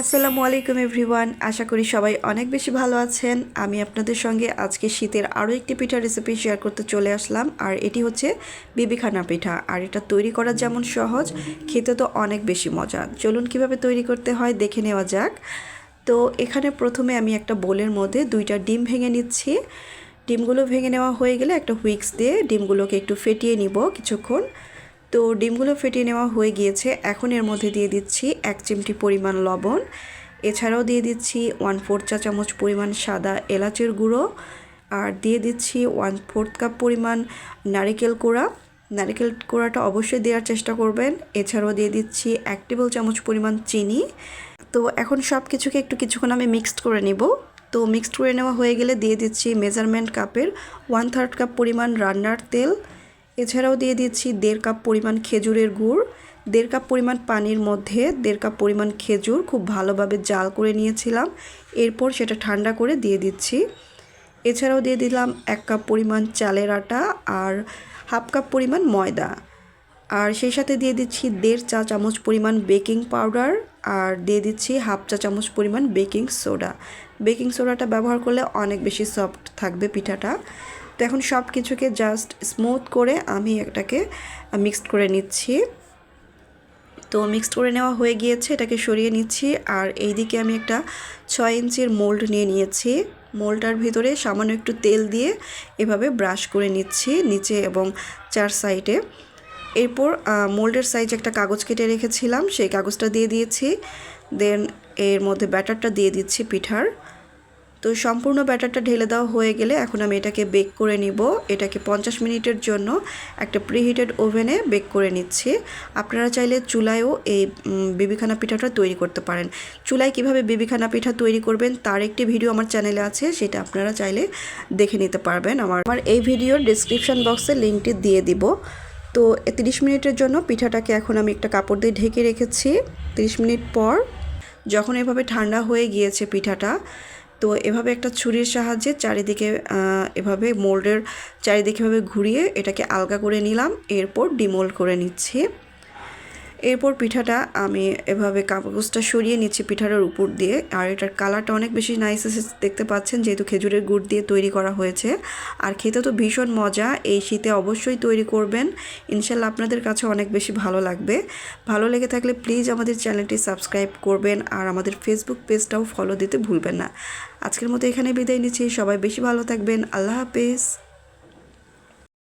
আসসালামু আলাইকুম এভরিওয়ান, আশা করি সবাই অনেক বেশি ভালো আছেন। আমি আপনাদের সঙ্গে আজকে শীতের আরও একটি পিঠা রেসিপি শেয়ার করতে চলে আসলাম, আর এটি হচ্ছে বিবিখানা পিঠা। আর এটা তৈরি করা যেমন সহজ, খেতে তো অনেক বেশি মজা। চলুন কীভাবে তৈরি করতে হয় দেখে নেওয়া যাক। তো এখানে প্রথমে আমি একটা বোলের মধ্যে দুইটা ডিম ভেঙে নিচ্ছি। ডিমগুলো ভেঙে নেওয়া হয়ে গেলে একটা হুইক্স দিয়ে ডিমগুলোকে একটু ফেটিয়ে নিব কিছুক্ষণ। তো ডিমগুলো ফেটিয়ে নেওয়া হয়ে গিয়েছে। এখন এর মধ্যে দিয়ে দিচ্ছি এক চিমটি পরিমাণ লবণ। এছাড়াও দিয়ে দিচ্ছি ওয়ান ফোর্থ চা চামচ পরিমাণ সাদা এলাচের গুঁড়ো। আর দিয়ে দিচ্ছি ওয়ান ফোর্থ কাপ পরিমাণ নারিকেল কোড়া। নারিকেল কোড়াটা অবশ্যই দেওয়ার চেষ্টা করবেন। এছাড়াও দিয়ে দিচ্ছি এক টেবিল চামচ পরিমাণ চিনি। তো এখন সব কিছুকে একটু কিছুক্ষণ আমি মিক্সড করে নেব। তো মিক্সড করে নেওয়া হয়ে গেলে দিয়ে দিচ্ছি মেজারমেন্ট কাপের ওয়ান থার্ড কাপ পরিমাণ রান্নার তেল। এছাড়াও দিয়ে দিচ্ছি দেড় কাপ পরিমাণ খেজুরের গুড়, দেড় কাপ পরিমাণ পানির মধ্যে দেড় কাপ পরিমাণ খেজুর খুব ভালোভাবে জাল করে নিয়েছিলাম। এরপর সেটা ঠান্ডা করে দিয়ে দিচ্ছি। এছাড়াও দিয়ে দিলাম এক কাপ পরিমাণ চালের আটা আর হাফ কাপ পরিমাণ ময়দা। আর সেই সাথে দিয়ে দিচ্ছি দেড় চা চামচ পরিমাণ বেকিং পাউডার আর দিয়ে দিচ্ছি হাফ চা চামচ পরিমাণ বেকিং সোডা। বেকিং সোডাটা ব্যবহার করলে অনেক বেশি সফট থাকবে পিঠাটা। তো এখন সব কিছুকে জাস্ট স্মুথ করে আমি এটাকে মিক্সড করে নিচ্ছি। তো মিক্সড করে নেওয়া হয়ে গিয়েছে, এটাকে সরিয়ে নিচ্ছি। আর এই দিকে আমি একটা ছয় ইঞ্চির মোল্ড নিয়ে নিয়েছি। মোল্ডটার ভিতরে সামান্য একটু তেল দিয়ে এভাবে ব্রাশ করে নিচ্ছি, নিচে এবং চার সাইডে এরপর মোল্ডের সাইজ একটা কাগজ কেটে রেখেছিলাম, সেই কাগজটা দিয়ে দিয়েছি। দেন এর মধ্যে ব্যাটারটা দিয়ে দিচ্ছি পিঠার। তো সম্পূর্ণ ব্যাটারটা ঢেলে দেওয়া হয়ে গেলে এখন আমি এটাকে বেক করে নিব। এটাকে পঞ্চাশ মিনিটের জন্য একটা প্রিহিটেড ওভেনে বেক করে নিচ্ছি। আপনারা চাইলে চুলায়ও এই বিবিখানা পিঠাটা তৈরি করতে পারেন। চুলায় কীভাবে বিবিখানা পিঠা তৈরি করবেন তার একটি ভিডিও আমার চ্যানেলে আছে, সেটা আপনারা চাইলে দেখে নিতে পারবেন। আমার আমার এই ভিডিওর ডিসক্রিপশান বক্সে লিঙ্কটি দিয়ে দিব। তো তিরিশ মিনিটের জন্য পিঠাটাকে এখন আমি একটা কাপড় দিয়ে ঢেকে রেখেছি। তিরিশ মিনিট পর যখন এভাবে ঠান্ডা হয়ে গিয়েছে পিঠাটা তো এভাবে একটা ছুরির সাহায্যে চারিদিকে এভাবে মোল্ডের চারিদিকে এভাবে ঘুরিয়ে এটাকে আলগা করে নিলাম। এরপর ডিমোল্ড করে নিচ্ছি। এরপর পিঠাটা আমি এভাবে কাগজটা সরিয়ে নিচ্ছি পিঠাটার উপর দিয়ে। আর এটার কালারটা অনেক বেশি নাইস দেখতে পাচ্ছেন যেহেতু খেজুরের গুড় দিয়ে তৈরি করা হয়েছে। আর খেতে তো ভীষণ মজা, এই শীতে অবশ্যই তৈরি করবেন। ইনশাল্লাহ আপনাদের কাছে অনেক বেশি ভালো লাগবে। ভালো লেগে থাকলে প্লিজ আমাদের চ্যানেলটি সাবস্ক্রাইব করবেন আর আমাদের ফেসবুক পেজটাও ফলো দিতে ভুলবেন না। আজকের মতো এখানে বিদায় নিচ্ছি, সবাই বেশি ভালো থাকবেন, আল্লাহ হাফেজ।